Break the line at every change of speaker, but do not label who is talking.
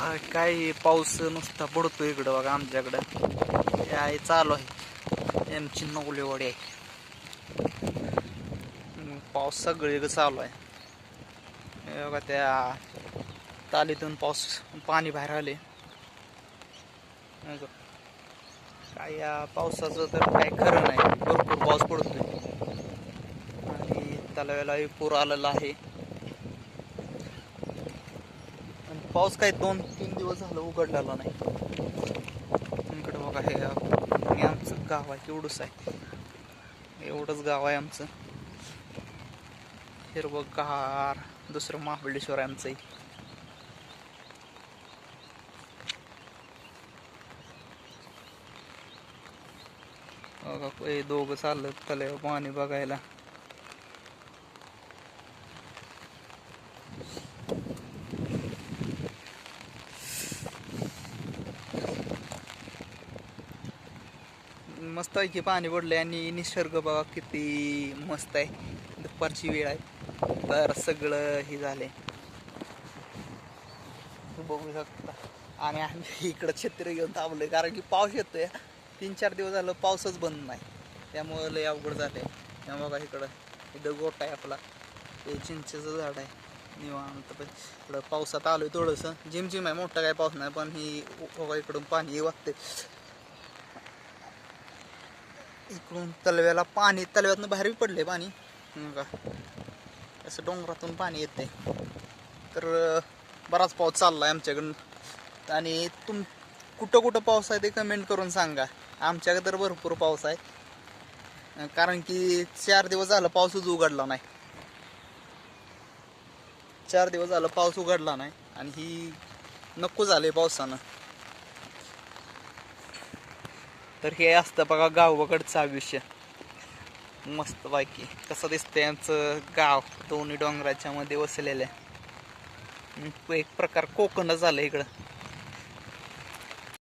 काही काय पाऊस नुसता पडतो इकडं बघा आमच्याकडं. हे आहे चालू आहे. आमची नवलेवाडी आहे. पाऊस सगळीकडे चालू आहे. बघा त्या तालीतून पाऊस पाणी बाहेर आले. काय या पावसाचं तर काय खरं नाही. भरपूर पाऊस पडतोय. आणि तलाव्याला पूर आलेला आहे आणि पाऊस काय दोन तीन दिवस झालं उघडलेला नाही. इकडे बघा हे आणि आमचं गाव आहे एवढंच आहे. एवढंच गाव आहे आमचं. हिरवगार दुसरं महाबळेश्वर आहे आमचं हे दोघं चाललं तल्यावर पाणी बघायला. मस्त आहे की पाणी पडलं आणि निसर्ग बघा किती मस्त आहे. दुपारची वेळ आहे. तर सगळं हे झालंय. तू बघू शकता. आणि आम्ही इकडं छत्री घेऊन थांबलोय कारण की पाऊस येतोय. तीन चार दिवस झालं पाऊसच बंद नाही. त्यामुळं लय अवघड झालंय. त्यामुळे बघा इकडं इथं गोट आहे आपला. ते चिंचेचं झाड आहे. निवांत पण इकडं पावसात आलोय थोडंसं. जिमजिम आहे मोठं काय पाऊस नाही पण ही बघा इकडून पाणी वागते इकडून तलव्याला पाणी तलव्यातनं बाहेर बी पडले पाणी. का असं डोंगरातून पाणी येते तर बराच पाऊस चालला आहे आमच्याकडून. आणि तुम कुठं कुठं पाऊस आहे ते कमेंट करून सांगा. आमच्याकडे तर भरपूर पाऊस आहे. कारण की चार दिवस झालं पाऊसच उघडला नाही. चार दिवस झालं पाऊस उघडला नाही. आणि ही नको झाले पावसानं. तर हे असतं बघा गावाकडचं आयुष्य. मस्त बाकी कसं दिसतंय यांचं गाव. दोन्ही डोंगराच्या मध्ये वसलेलं आहे. एक प्रकार कोकणच झालं इकडं.